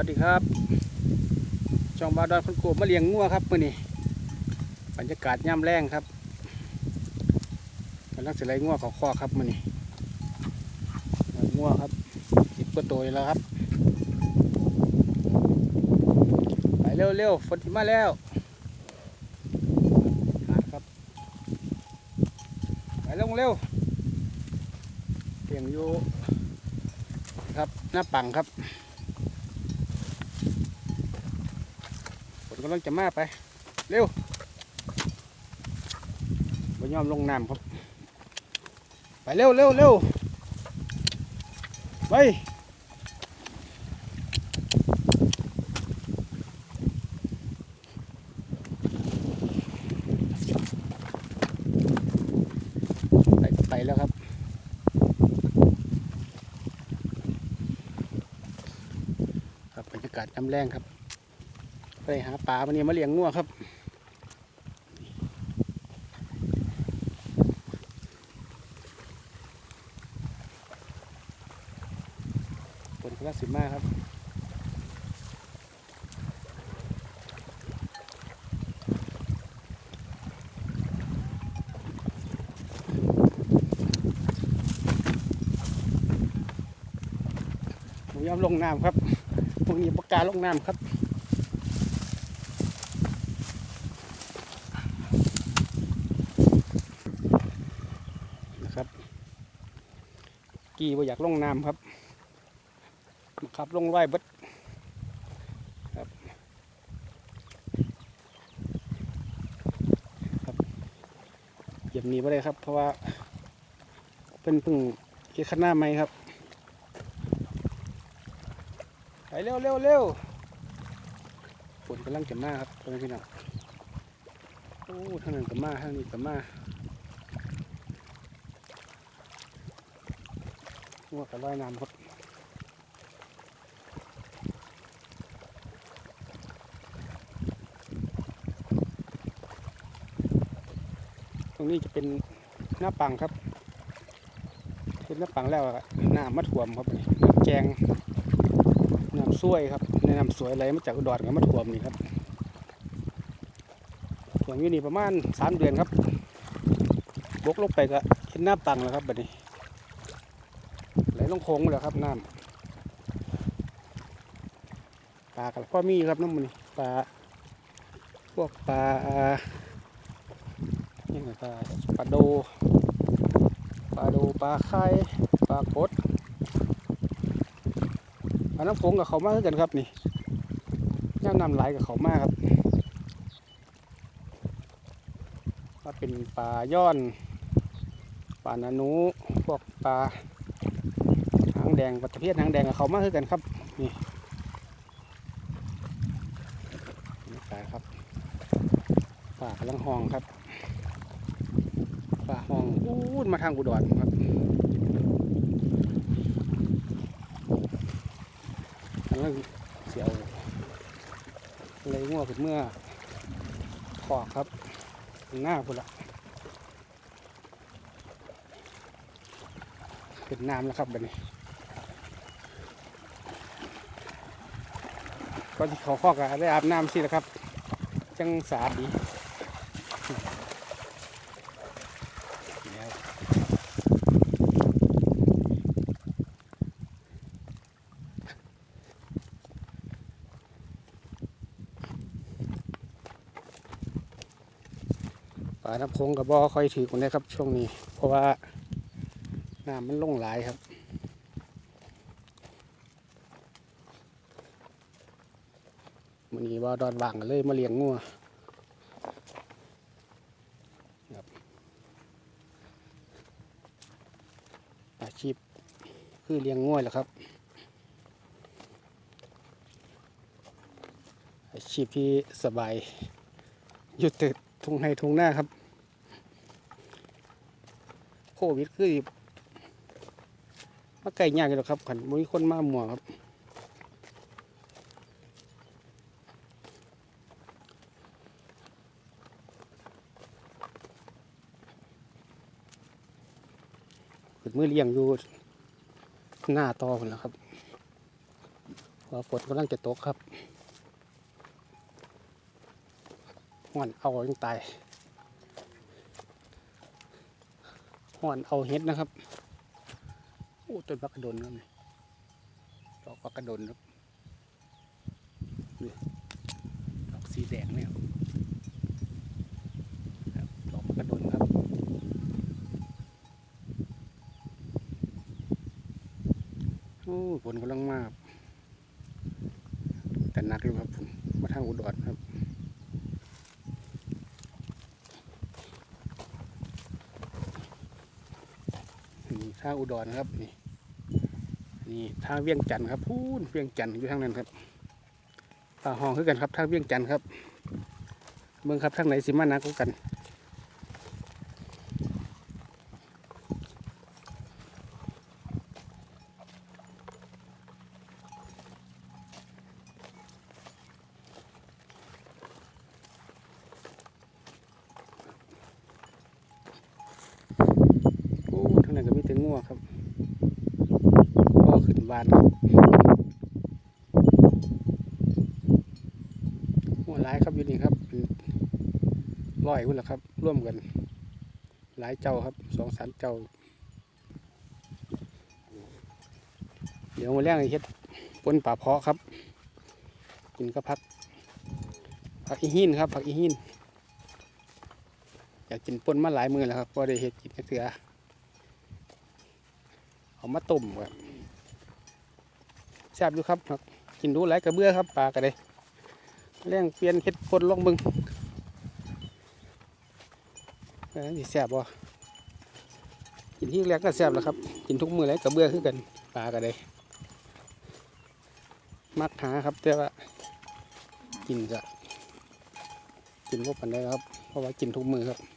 วัสดีครับ ช่องบาดอนคนโกบมาเลี้ยงงัวครับมื่อนี้บรรยากาศย่ำแรงครับกำลังเสไลงัวเขาคอครับมื่อนี้งัวครับสิบกว่าตัวแล้วครับ ไปเร็วๆฝนที่มาแล้วมาครับ ไปลงเร็วเตียงอยู่ครับหน้าปังครับ นกำลังจะมาไป เร็วบ่ยอมลงน้ำครับ ไปเร็วเร็วเร็วไปไปไปแล้วครับครับบรรยากาศน้ำแรงครับ ไปหาปลาวันนี้มาเลี้ยงงัวครับฝนกำลังสิมาครับผมยอมลงน้ำครับพวกนี้ประกาลงน้ำครับ กี่ว่าอยากลงน้ำครับขับลงไว้เบิดครับครับเหยียบหนีไปเลยครับ เพราะว่าเป็นพึ่งเกียข้างหน้าไหมครับไปเร็วเร็วเร็วฝนกำลังจะมาครับพ่อแม่พี่น้องโอ้ทางนั้นก็มาทางนี้ก็มา งัวกับร้อยน้ำครับตรงนี้จะเป็นหน้าปังครับ เป็นหน้าปังแล้วอะน้ำมะถ่วมครับน้ำแกงน้ำซ้วยครับในน้ำสวยไหลมาจากอุดรกับมะถ่วมนี่ครับถ่วมอยู่นี่ประมาณสามเดือนครับบกลงไปก็เห็นหน้าปังแล้วครับบัดนี้ ลงโค้งเลยครับน้ำปลากับพ่อมีครับน้ำมันนี่ปลาพวกปลานี่ปลาปลาโดปลาโดปลาไข่ปลากดปลาน้ำโขงกับเขามากกันครับนี่ย่ำน้ำไหลกับเขามากครับว่าเป็นปลาย่อนปลานานูพวกปลาางแดงปัตตะเพียนหางแดงกับเขามาคือกันครับนี่นี่ปลาครับปลากำลังห้องครับปลาห้องอู้มาทางอุดรครับกำลังเสียวเลยง่วขึ้นเมื่อขอกครับ หน้าพุ่นละเป็นน้ำแล้วครับแบบนี้ ก็ที่เขาข้อกันได้อาบน้ำสิละครับ จังสะอาดดีปลาน้ำโขงกับบอค่อยถือคนได้ครับ ช่วงนี้ เพราะว่าน้ำมันลงหลายครับ มันนี้ว่าดอนว่างกันเลยมาเลี้ยงงัวครับอาชีพคือเลี้ยงงัวแหละครับ อาชีพที่สบายหยุดแต่ทุ่งให้ทุ่งหน้าครับ โควิดคือมาไก่ยากอยู่หรอกครับขันมุ้คนมาหมัวครับ มือเลี้ยงอยู่หน้าตอคนแหล้วครับพอฝนกำลังจะตกครับห่อนเอายังตายห่อนเอาเฮ็ดนะครับโอ้ต้นพักกระโดนครับนี่ดอกพักกระโดนครับดอกสีแดงเนี่ยครับครับดอกพักกระโดนครับ โอ้ฝนกำลังมาครับแต่หนักอยู่ครับผมมาทางอุดรครับนี่ท่าอุดรครับนี่นี่ท่าเวียงจันทร์ครับพูนเวียงจันทร์อยู่ทางนั้นครับป่าห้องคือกันครับท่าเวียงจันทร์ครับ เมืองครับทางไหนสิมาหนักกว่ากัน โอ้ทางนั้นก็มีแต่งั วครับก็ขึ้นบ้านครับงัวหลายครับอยู่นี่ครับร้อยพุ่นละครับ ร่วมกัน หลายเจ้าครับสองสามเจ้า เดี๋ยวมาแรกเฮ็ดปนป่าเพาะครับกินก็พักผักอีหินครับผักอีหินอยากกินปนมาหลายมือแล้วครับพอได้เห็ดกินกระเสือ เอามาต้มครับแซ่บอยู่ครับครับ กินดูหลายกระเบื้อครับปลากระเดยแรงเปลี่ยนเห็ดปนลองเบึงเออสิแซ่บบ่กินที่แรกก็แซ่บแล้วครับ กินทุกมือหลายกระเบื้อคือกันปลากระเดยมักหาครับแต่ว่ากินก็กินพวกปันได้ครับ เพราะว่ากินทุกมือครับ